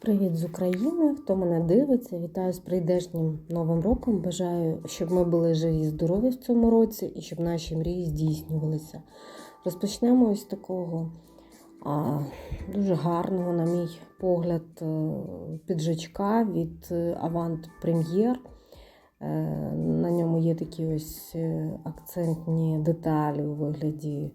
Привіт з України! Хто мене дивиться, вітаю з прийдешнім новим роком. Бажаю, щоб ми були живі і здорові в цьому році і щоб наші мрії здійснювалися. Розпочнемо ось такого а, дуже гарного, на мій погляд, е, піджачка від е, Avant Premier. Е, На ньому є такі ось акцентні деталі у вигляді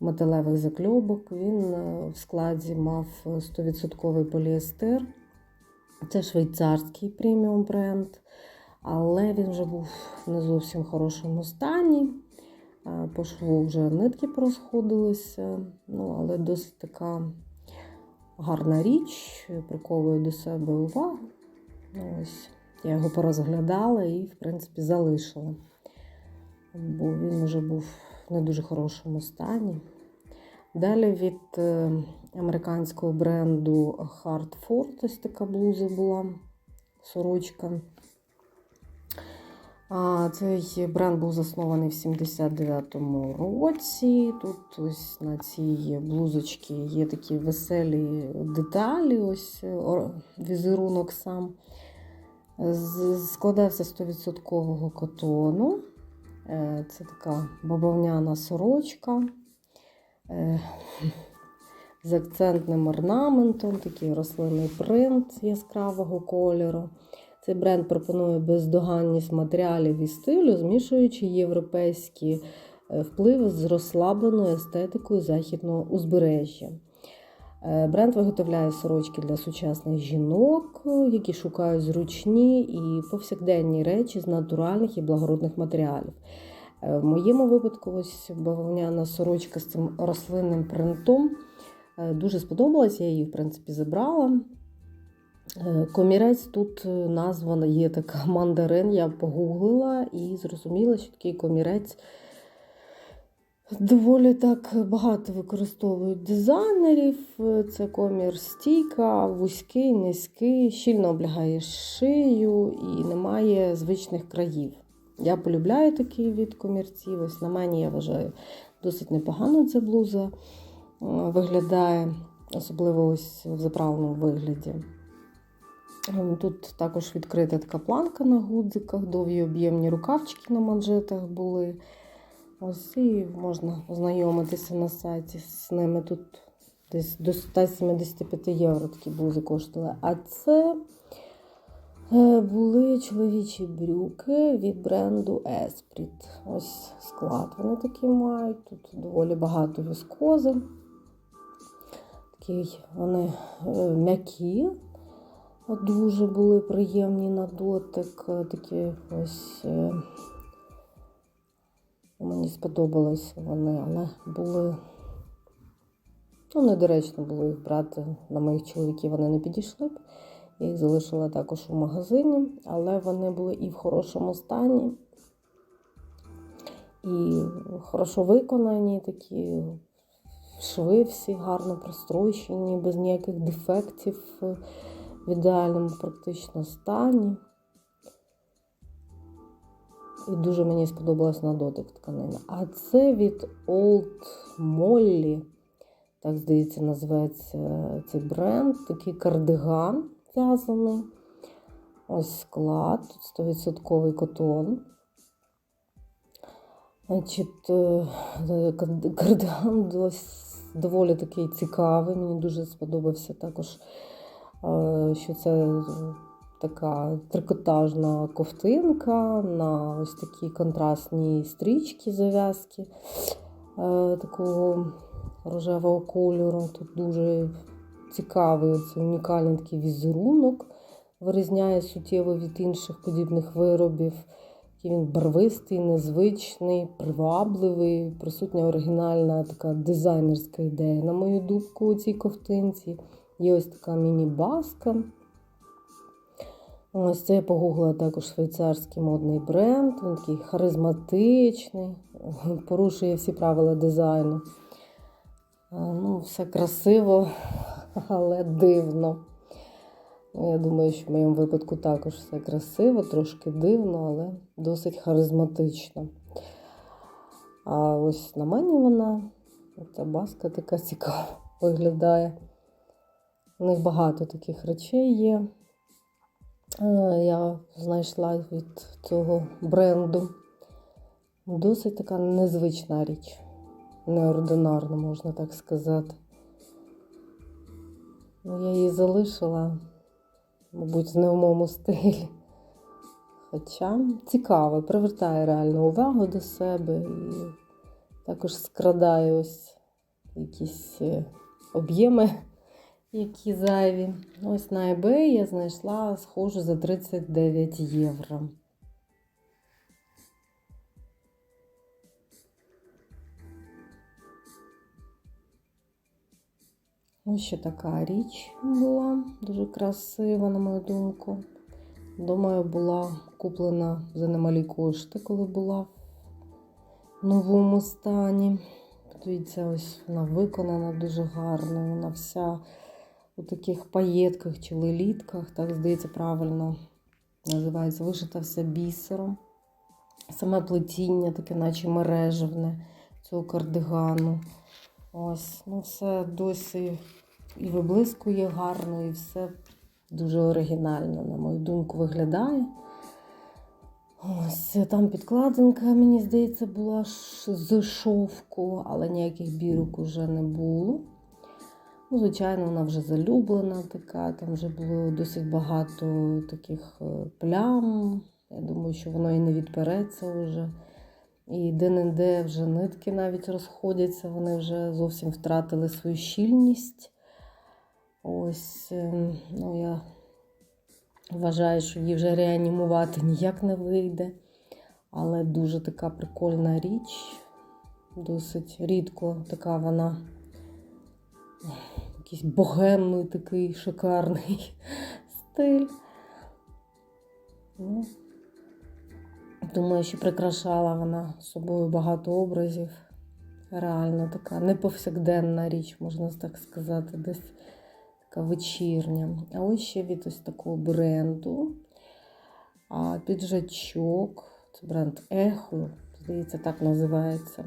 металевих закльобок. Він е, в складі мав 100% поліестер. Це швейцарський преміум бренд, але він вже був не зовсім хорошому стані. Е, По шву вже нитки порозходилися, ну, але досить така гарна річ, приковує до себе увагу. Ось, я його порозглядала і, в принципі, залишила, бо він вже був в не дуже хорошому стані. Далі від е, американського бренду Hardford ось така блуза була, сорочка. Цей бренд був заснований в 79-му році. Тут ось на цій блузочці є такі веселі деталі, ось візерунок сам. Складався з 100% котону. Е, Це така бабовняна сорочка е, з акцентним орнаментом, такий рослинний принт яскравого кольору. Цей бренд пропонує бездоганність матеріалів і стилю, змішуючи європейські е, впливи з розслабленою естетикою західного узбережжя. Е, Бренд виготовляє сорочки для сучасних жінок, е, які шукають зручні і повсякденні речі з натуральних і благородних матеріалів. Е, В моєму випадку ось бавовняна сорочка з цим рослинним принтом дуже сподобалась, я її, в принципі, забрала. Комірець тут е, назва є така мандарин. Я погуглила і зрозуміла, що такий комірець доволі так багато використовують дизайнерів. Це комір стійка, вузький, низький, щільно облягає шию і немає звичних країв. Я полюбляю такий від комірців. Ось на мені я вважаю досить непогано ця блуза е, виглядає, особливо ось в заправленому вигляді. Ем, Тут також відкрита така планка на гудзиках, довгі об'ємні рукавчики на манжетах були. Ось і можна ознайомитися на сайті з ними. Тут десь до 175 євро такі блузи коштували. А це е, були чоловічі брюки від бренду Esprit. Ось склад вони такі мають. Тут доволі багато віскози. Такі вони е, м'які, дуже були приємні на дотик. е, Такі ось мені сподобалися вони, але були. Ну, недоречно було їх брати. На моїх чоловіків вони не підійшли б. Я їх залишила також у магазині, але вони були і в хорошому стані, і хорошо виконані, такі шви всі гарно прострочені, без ніяких дефектів, в ідеальному практично стані. І дуже мені сподобалась на дотик тканина. А це від Old Molly, так здається, називається цей бренд. Такий кардиган в'язаний. Ось склад, тут 100% котон. Значить, е, кардиган доволі такий цікавий. Мені дуже сподобався також, е, що це така трикотажна ковтинка на ось такі контрастні стрічки, зав'язки е, такого рожевого кольору. Тут дуже цікавий унікальний такий візерунок, вирізняє суттєво від інших подібних виробів. Він барвистий, незвичний, привабливий, присутня оригінальна така дизайнерська ідея, на мою думку, у цій ковтинці. Є ось така міні-баска. Ось це я погуглила також швейцарський модний бренд. Він такий харизматичний, порушує всі правила дизайну. Ну, все красиво, але дивно. Ну, Я думаю, що в моєму випадку також все красиво, трошки дивно, але досить харизматично. А ось на мені вона, ця баска така цікава виглядає. У них багато таких речей є. Я знайшла від цього бренду. Досить така незвична річ. Неординарна, можна так сказати. Ну, я її залишила, мабуть, в моєму стилі. Хоча цікаво, привертає реально увагу до себе і також скрадає ось якісь е, об'єми, які зайві. Ось на eBay я знайшла схожу за 39 євро. Ось ще така річ була, дуже красива, на мою думку. Думаю, була куплена за немалі кошти, коли була в новому стані. Дивіться, ось вона виконана дуже гарно. Вона вся у таких паєтках чи лелітках, так здається, правильно називається, вишита вся бісером. Саме плетіння, таке, наче мережевне цього кардигану. Ось, ну все досі і виблискує гарно, і все дуже оригінально, на мою думку, виглядає. Ось там підкладинка, мені здається, була з шовку, але ніяких бірок уже не було. Ну, звичайно, вона вже залюблена така, там вже було досить багато таких е, плям. Я думаю, що воно і не відпереться вже. І де-не-де вже нитки навіть розходяться, вони вже зовсім втратили свою щільність. Ось, ем, ну я вважаю, що її вже реанімувати ніяк не вийде. Але дуже така прикольна річ. Досить рідко така вона якийсь богемний такий шикарний стиль. Ну, думаю, що прикрашала вона собою багато образів. Реально така неповсякденна річ, можна так сказати, десь така вечірня. А ось ще від ось такого бренду. А піджачок. Це бренд Ехо, здається, так називається.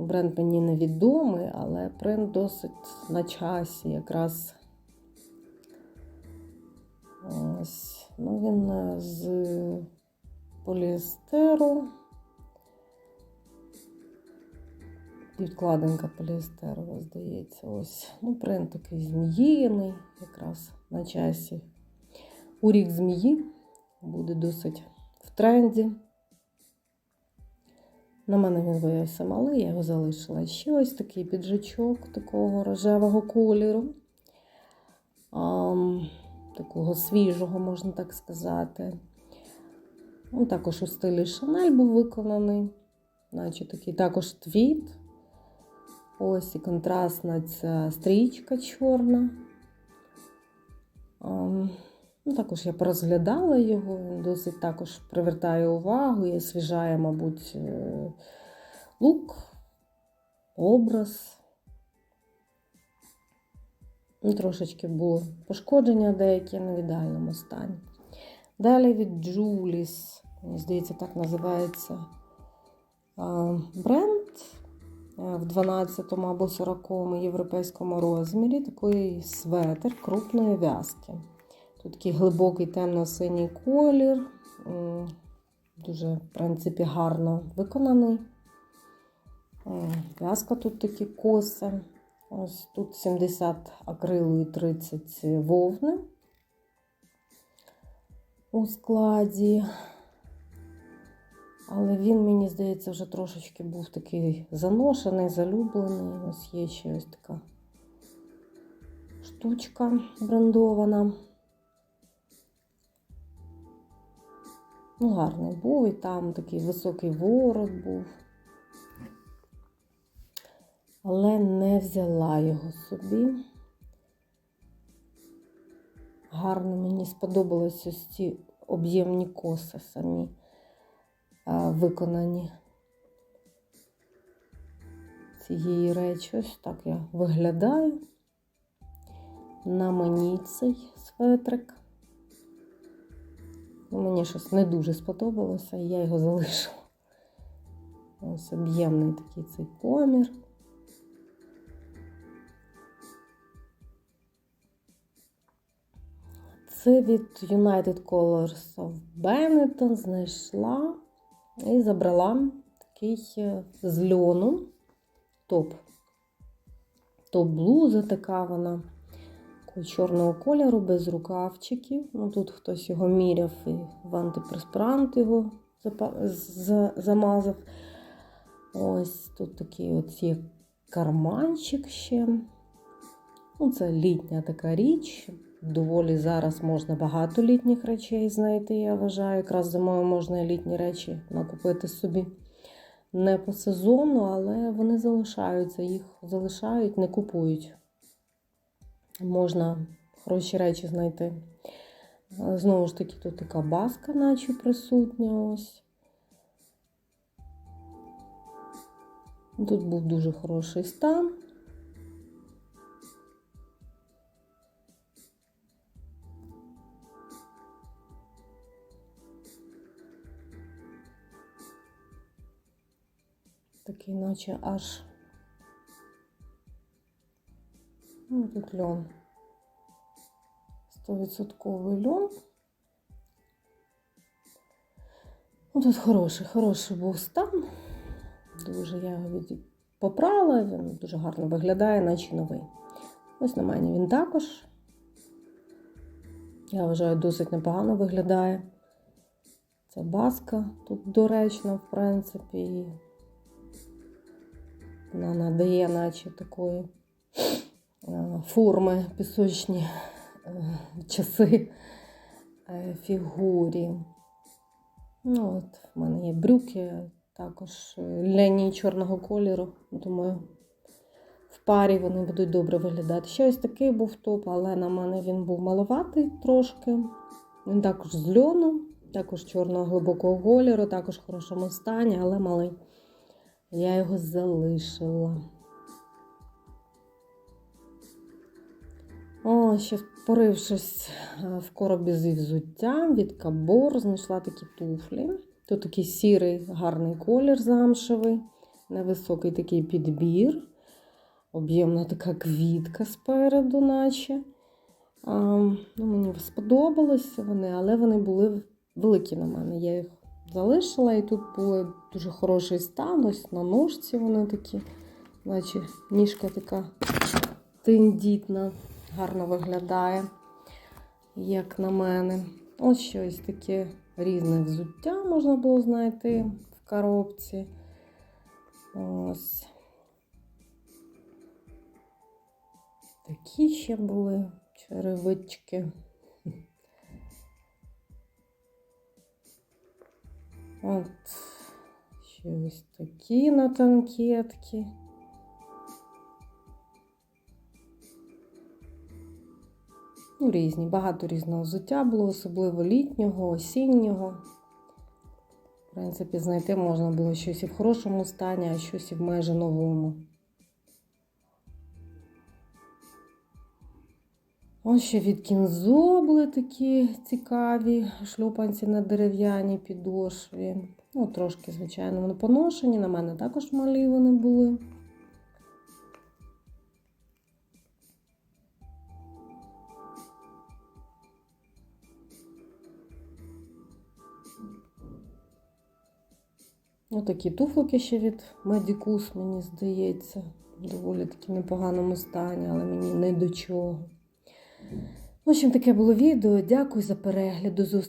Бренд мені невідомий, але принт досить на часі. Якраз ось. Ну, він е, з поліестеру. Підкладинка поліестерова, здається, ось. Ну, принт такий зміїний, якраз на часі. У рік змії буде досить в тренді. На мене він виявився малий, я його залишила. Ще ось такий піджачок такого рожевого кольору. Ам, такого свіжого, можна так сказати. Він також у стилі Шанель був виконаний, наче такий також твіт. Ось і контрастна ця стрічка чорна. Ам, ну, також я порозглядала його, він досить також привертає увагу і освіжає, мабуть, е, лук, образ. Ну, Трошечки було пошкодження деякі на в ідеальному стані. Далі від мені здається, так називається бренд в 12 му або 40 му європейському розмірі. Такий светр крупної в'язки. Тут такий глибокий темно-синій колір. Дуже, в принципі, гарно виконаний. В'язка тут такі коси. Ось тут 70 акрилу і 30 вовни у складі. Але він, мені здається, вже трошечки був такий заношений, залюблений. Ось є ще ось така штучка брендована. Ну, гарний був, і там такий високий ворот був. Але не взяла його собі. Гарно мені сподобались ось ці об'ємні коси самі виконані цієї речі. Ось так я виглядаю. На мені цей светрик. Ну, Мені щось не дуже сподобалося, і я його залишила. Ось об'ємний такий цей комір. Це від United Colors of Benetton знайшла і забрала такий е, з льону топ. Топ-блуза така вона чорного кольору, без рукавчиків. Ну, Тут хтось його міряв і в антипреспарант його замазав. Ось тут такий от є карманчик ще. Ну, це літня така річ. Доволі зараз можна багато літніх речей знайти, я вважаю. Якраз зимою можна літні речі накупити собі. Не по сезону, але вони залишаються, їх залишають, не купують. Можна хороші речі знайти. Е, Знову ж таки, тут така баска, наче присутня. Ось. Тут був дуже хороший стан. Такий, наче аж. Ну, льон. 100% льон. Ну, тут хороший, хороший був стан. Дуже я його від- попрала, він дуже гарно виглядає, наче новий. Ось на мені він також. Я вважаю, досить непогано виглядає. Це баска тут доречна, в принципі. Вона надає, наче такої форми пісочні е, часи е, фігурі. Ну, от в мене є брюки, також е, ляні чорного кольору. Думаю, в парі вони будуть добре виглядати. Ще ось такий був топ, але на мене він був маловатий трошки. Він також з льону, також чорного глибокого кольору, також в хорошому стані, але малий. Я його залишила. О, ще порившись е, в коробі зі взуттям від Кабор, знайшла такі туфлі. Тут такий сірий гарний колір замшевий, невисокий такий підбір, об'ємна така квітка спереду, наче. А, ну, мені сподобалися вони, але вони були великі на мене. Я їх залишила, і тут був дуже хороший стан. Ось на ножці вони такі, наче ніжка така тендітна, гарно виглядає, як на мене. Ось щось таке різне взуття можна було знайти в коробці. Ось. Такі ще були черевички. От ще ось такі на танкетки. Ну, різні, багато різного взуття було, особливо літнього, осіннього. В принципі, знайти можна було щось і в хорошому стані, а щось і в майже новому. Ось ще від кінзо були такі цікаві шлюпанці на дерев'яній підошві. Ну, трошки, звичайно, вони поношені. На мене також малі вони були. Ось такі туфлики ще від Медікус, мені здається, доволі таки непоганому стані, але мені не до чого. В общем, таке було відео. Дякую за перегляд. До зустрічі.